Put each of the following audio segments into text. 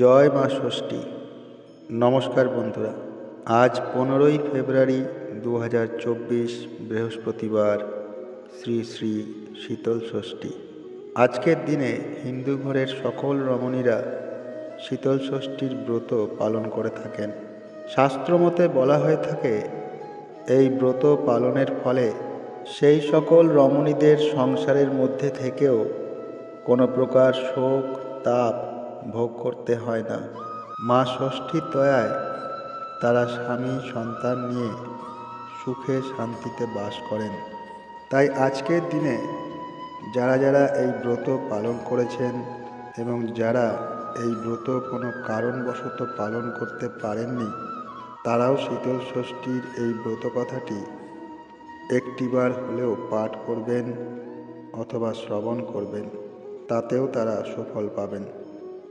জয় মা ষষ্ঠী। নমস্কার বন্ধুরা, আজ পনেরোই ফেব্রুয়ারি দু হাজার চব্বিশ বৃহস্পতিবার শ্রী শ্রী শীতল ষষ্ঠী। আজকের দিনে হিন্দু ঘরের সকল রমণীরা শীতল ষষ্ঠীর ব্রত পালন করে থাকেন। শাস্ত্রমতে বলা হয়ে থাকে, এই ব্রত পালনের ফলে সেই সকল রমণীদের সংসারের মধ্যে থেকেও কোনো প্রকার শোক, তাপ ভোগ করতে হয় না। মা ষষ্ঠীর দয়ায় তারা স্বামী, সন্তান নিয়ে সুখে শান্তিতে বাস করেন। তাই আজকের দিনে যারা যারা এই ব্রত পালন করেছেন এবং যারা এই ব্রত কোনো কারণবশত পালন করতে পারেননি, তারাও শীতল ষষ্ঠীর এই ব্রত কথাটি একটিবার হলেও পাঠ করবেন অথবা শ্রবণ করবেন, তাতেও তারা সুফল পাবেন।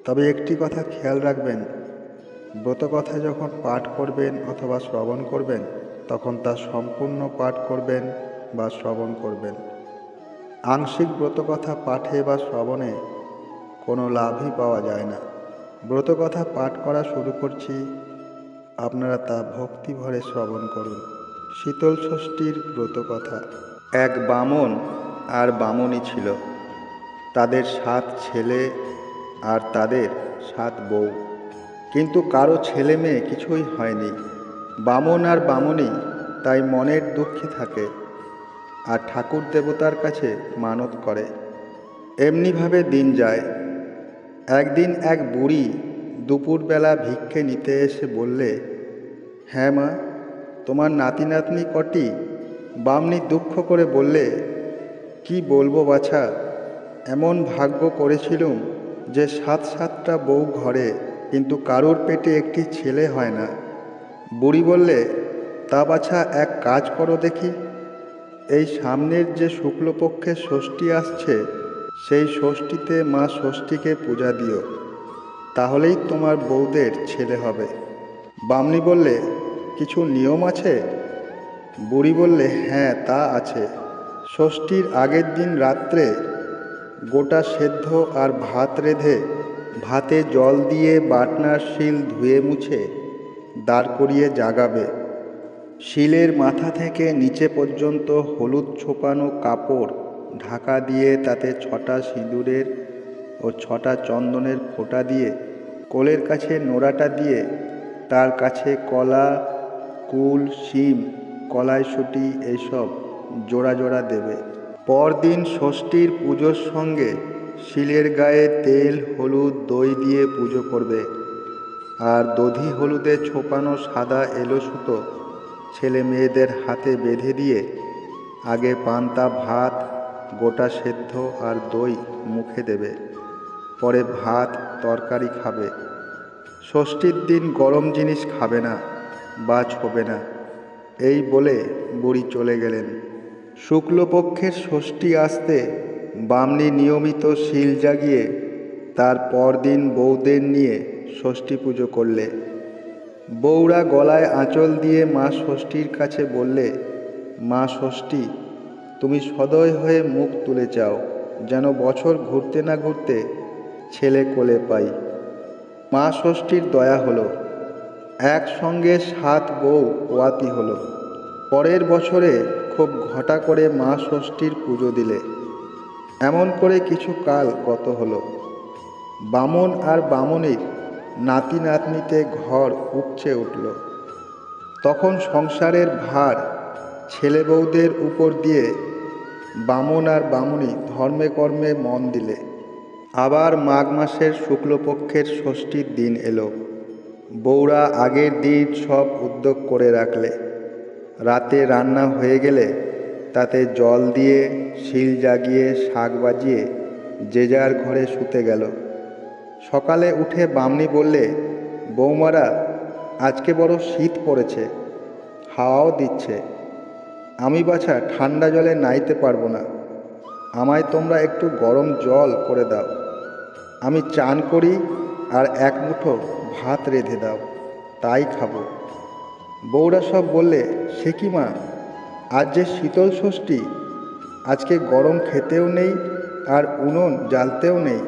তবে একটি কথা খেয়াল রাখবেন, ব্রত কথা যখন পাঠ করবেন অথবা শ্রবণ করবেন, তখন তা সম্পূর্ণ পাঠ করবেন বা শ্রবণ করবেন। আংশিক ব্রতকথা পাঠে বা শ্রবণে কোনো লাভই পাওয়া যায় না। ব্রতকথা পাঠ করা শুরু করছি, আপনারা তা ভক্তি ভরে শ্রবণ করুন। শীতল ষষ্ঠীর ব্রতকথা এক বামন আর বামনী ছিল। তাদের সাত ছেলে আর তাদের সাত বউ। কিন্তু কারও ছেলে মেয়ে কিছুই হয়নি। বামন আর বামনী তাই মনের দুঃখে থাকে আর ঠাকুর দেবতার কাছে মানত করে। এমনিভাবে দিন যায়। একদিন এক বুড়ি দুপুরবেলা ভিক্ষে নিতে এসে বললে হ্যাঁ মা, তোমার নাতি নাতনি কটি? বামনি দুঃখ করে বললে, কি বলব বাছা, এমন ভাগ্য করেছিলুম যে সাত সাতটা বউ ঘরে, কিন্তু কারোর পেটে একটি ছেলে হয় না। বুড়ি বললে, তা বাছা, এক কাজ করো দেখি। এই সামনের যে শুক্লপক্ষের ষষ্ঠী আসছে, সেই ষষ্ঠীতে মা ষষ্ঠীকে পূজা দিও। তাহলেই তোমার বউদের ছেলে হবে। বামনি বললে, কিছু নিয়ম আছে? বুড়ি বললে হ্যাঁ তা আছে। ষষ্ঠীর আগের দিন রাত্রে গোটা সেদ্ধ আর ভাত রেঁধে ভাতে জল দিয়ে বাটনার শিল ধুয়ে মুছে দাঁড় করিয়ে জাগাবে। শিলের মাথা থেকে নিচে পর্যন্ত হলুদ ছোপানো কাপড় ঢাকা দিয়ে তাতে ছটা সিঁদুরের ও ছটা চন্দনের ফোঁটা দিয়ে কোলের কাছে নোড়াটা দিয়ে তার কাছে কলা, কুল, শিম, কলাইশুটি এইসব জোড়া জোড়া দেবে। পরদিন ষষ্ঠীর পুজোর সঙ্গে শিলের গায়ে তেল, হলুদ, দই দিয়ে পুজো করবে। আর দধি হলুদে ছোপানো সাদা এলো সুতো ছেলে মেয়েদের হাতে বেঁধে দিয়ে আগে পান্তা, ভাত, গোটা সেদ্ধ আর দই মুখে দেবে। পরে ভাত, তরকারি খাবে। ষষ্ঠীর দিন গরম জিনিস খাবে না বা ছোবে না। এই বলে বুড়ি চলে গেলেন। শুক্লপক্ষের ষষ্ঠী আসতে বামনি নিয়মিত শিল জাগিয়ে তার পরদিন বৌদের নিয়ে ষষ্ঠী পুজো করলে। বৌরা গলায় আঁচল দিয়ে মা ষষ্ঠীর কাছে বললে, মা ষষ্ঠী, তুমি সদয় হয়ে মুখ তুলে চাও, যেন বছর ঘুরতে না ঘুরতে ছেলে কোলে পাই। মা ষষ্ঠীর দয়া হলো, একসঙ্গে সাত বউ ওয়াতি হলো। পরের বছরে খুব ঘটা করে মা ষষ্ঠীর পুজো দিলে। এমন করে কিছু কাল গত হলো। বামন আর বামনির নাতি নাতনিতে ঘর উপচে উঠল। তখন সংসারের ভার ছেলে বউদের উপর দিয়ে বামন আর বামনি ধর্মে কর্মে মন দিলে। আবার মাঘ মাসের শুক্লপক্ষের ষষ্ঠীর দিন এলো। বউরা আগের দিন সব উদ্যোগ করে রাখলে। রাতে রান্না হয়ে গেলে তাতে জল দিয়ে শিল জাগিয়ে শাক বাজিয়ে যে যার ঘরে শুতে গেল। সকালে উঠে বামনি বললে, বৌমারা, আজকে বড় শীত পড়েছে, হাওয়াও দিচ্ছে। আমি বাছা ঠান্ডা জলে নাইতে পারব না। আমায় তোমরা একটু গরম জল করে দাও। আমি চান করি আর এক মুঠো ভাত রেঁধে দাও। তাই খাব। বউরা সব বললে, সে কি মা? আজ যে শীতল ষষ্ঠী, আজকে গরম খেতেও নেই আর উনুন জ্বালতেও নেই।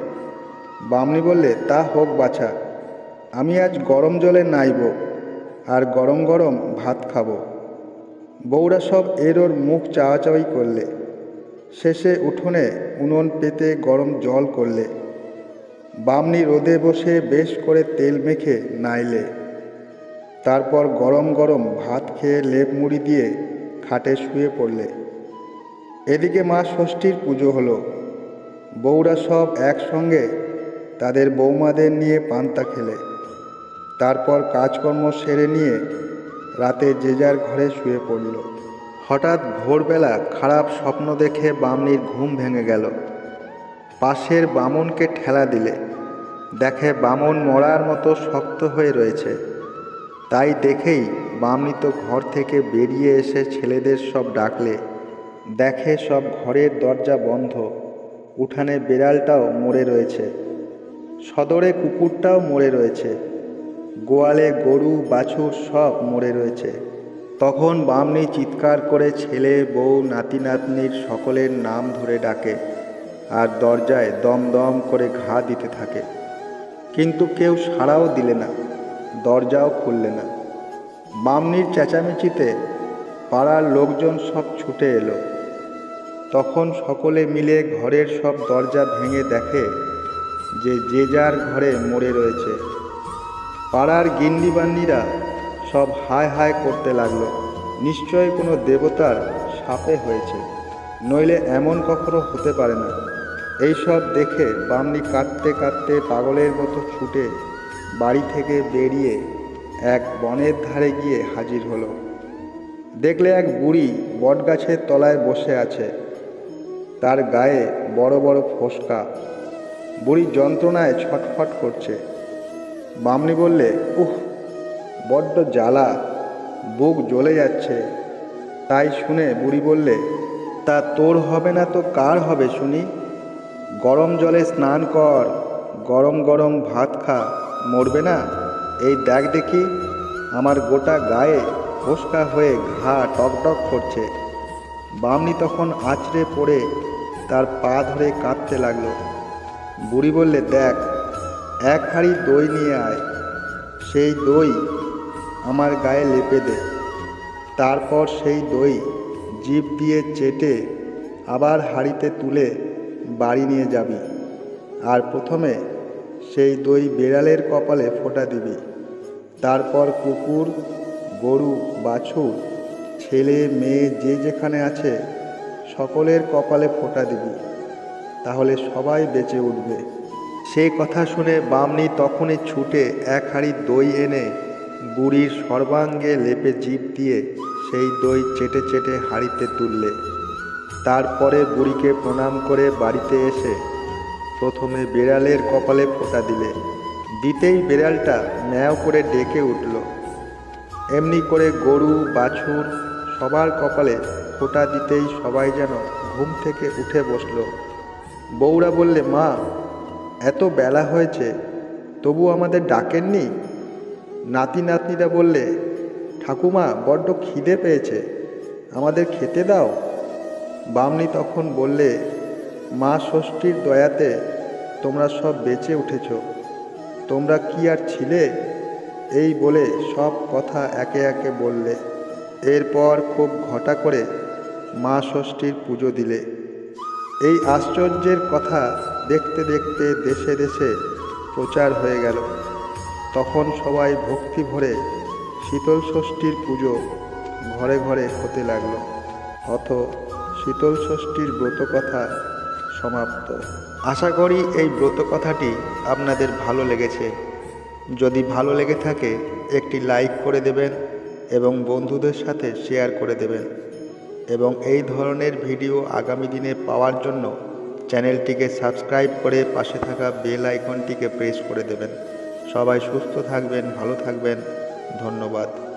বামনি বললে, তা হোক বাছা, আমি আজ গরম জলে নাইব আর গরম গরম ভাত খাব। বউরা সব এর ওর মুখ চাওয়াচাওয়ি করলে। শেষে উঠোনে উনুন পেতে গরম জল করলে। বামনি রোদে বসে বেশ করে তেল মেখে নাইলে। তারপর গরম গরম ভাত খেয়ে লেপ মুড়ি দিয়ে খাটে শুয়ে পড়লে। এদিকে মা ষষ্ঠীর পুজো হলো। বউরা সব একসঙ্গে তাদের বৌমাদের নিয়ে পান্তা খেলে। তারপর কাজকর্ম সেরে নিয়ে রাতে যে যার ঘরে শুয়ে পড়ল। হঠাৎ ভোরবেলা খারাপ স্বপ্ন দেখে বামনির ঘুম ভেঙে গেল। পাশের বামনকে ঠেলা দিলে। দেখে বামন মরার মতো শক্ত হয়ে রয়েছে। তাই দেখেই বামনি তো ঘর থেকে বেরিয়ে এসে ছেলেদের সব ডাকলে। দেখে সব ঘরের দরজা বন্ধ। উঠানে বেড়ালটাও মরে রয়েছে। সদরে কুকুরটাও মরে রয়েছে। গোয়ালে গরু, বাছুর সব মরে রয়েছে। তখন বামনি চিৎকার করে ছেলে, বউ, নাতি, নাতনির সকলের নাম ধরে ডাকে আর দরজায় দম দম করে ঘা দিতে থাকে। কিন্তু কেউ সাড়াও দিলে না। দরজাও খুললে না। বামনির চেঁচামেচিতে পাড়ার লোকজন সব ছুটে এলো। তখন সকলে মিলে ঘরের সব দরজা ভেঙে দেখে যে যে যার ঘরে মরে রয়েছে। পাড়ার গিন্নিবান্নিরা সব হায় হায় করতে লাগল। নিশ্চয় কোনো দেবতার সাপে হয়েছে, নইলে এমন কখনো হতে পারে না। এইসব দেখে বামনি কাঁদতে কাঁদতে পাগলের মতো ছুটে বাড়ি থেকে বেরিয়ে এক বনের ধারে গিয়ে হাজির হলো। দেখলে এক বুড়ি বটগাছের তলায় বসে আছে। তার গায়ে বড় বড় ফোসকা। বুড়ি যন্ত্রণায় ছটফট করছে। বামনি বললে, উহ, বড্ড জ্বালা, বুক জ্বলে যাচ্ছে। তাই শুনে বুড়ি বললে, তা তোর হবে না তো কার হবে শুনি? গরম জলে স্নান কর, গরম গরম ভাত খা। মরবে না। এই দেখ দেখি আমার গোটা গায়ে ফোসকা হয়ে ঘা টকটক করছে। বামনি তখন আঁচড়ে পড়ে তার পা ধরে কাঁদতে লাগল। বুড়ি বললে, দেখ, এক হাঁড়ি দই নিয়ে আয়। সেই দই আমার গায়ে লেপে দে। তারপর সেই দই জিভ দিয়ে চেটে আবার হাঁড়িতে তুলে বাড়ি নিয়ে যাবি। আর প্রথমে সেই দই বেড়ালের কপালে ফোঁটা দিবি। তারপর কুকুর, গরু, বাছুর, ছেলে, মেয়ে যে যেখানে আছে, সকলের কপালে ফোঁটা দিবি। তাহলে সবাই বেঁচে উঠবে। সেই কথা শুনে বামনি তখনই ছুটে এক হাঁড়ি দই এনে বুড়ির সর্বাঙ্গে লেপে জিভ দিয়ে সেই দই চেটে চেটে হাঁড়িতে তুললে। তারপরে বুড়িকে প্রণাম করে বাড়িতে এসে প্রথমে বেড়ালের কপালে ফোঁটা দিলে। দিতেই বেড়ালটা ম্যাও করে ডেকে উঠল। এমনি করে গরু, বাছুর সবার কপালে ফোঁটা দিতেই সবাই যেন ঘুম থেকে উঠে বসল। বউরা বললে, মা, এত বেলা হয়েছে, তবু আমাদের ডাকেননি? নাতি নাতনিরা বললে, ঠাকুমা, বড্ড খিদে পেয়েছে, আমাদের খেতে দাও। বামনি তখন বললে মা ষষ্ঠীর দয়াতে তোমরা সব বেঁচে উঠেছ। তোমরা কি আর ছিলে? এই বলে সব কথা একে একে বললে। এরপর খুব ঘটা করে মা ষষ্ঠীর পুজো দিলে। এই আশ্চর্যের কথা দেখতে দেখতে দেশে দেশে প্রচার হয়ে গেল। তখন সবাই ভক্তি ভরে শীতল ষষ্ঠীর পুজো ঘরে ঘরে হতে লাগল। অথ শীতল ষষ্ঠীর ব্রত কথা সমাপ্ত। আশা করি এই ব্রত কথাটি আপনাদের ভালো লেগেছে। যদি ভালো লেগে থাকে, একটি লাইক করে দেবেন এবং বন্ধুদের সাথে শেয়ার করে দেবেন। এবং এই ধরনের ভিডিও আগামী দিনে পাওয়ার জন্য চ্যানেলটিকে সাবস্ক্রাইব করে পাশে থাকা বেল আইকনটিকে প্রেস করে দেবেন। সবাই সুস্থ থাকবেন, ভালো থাকবেন। ধন্যবাদ।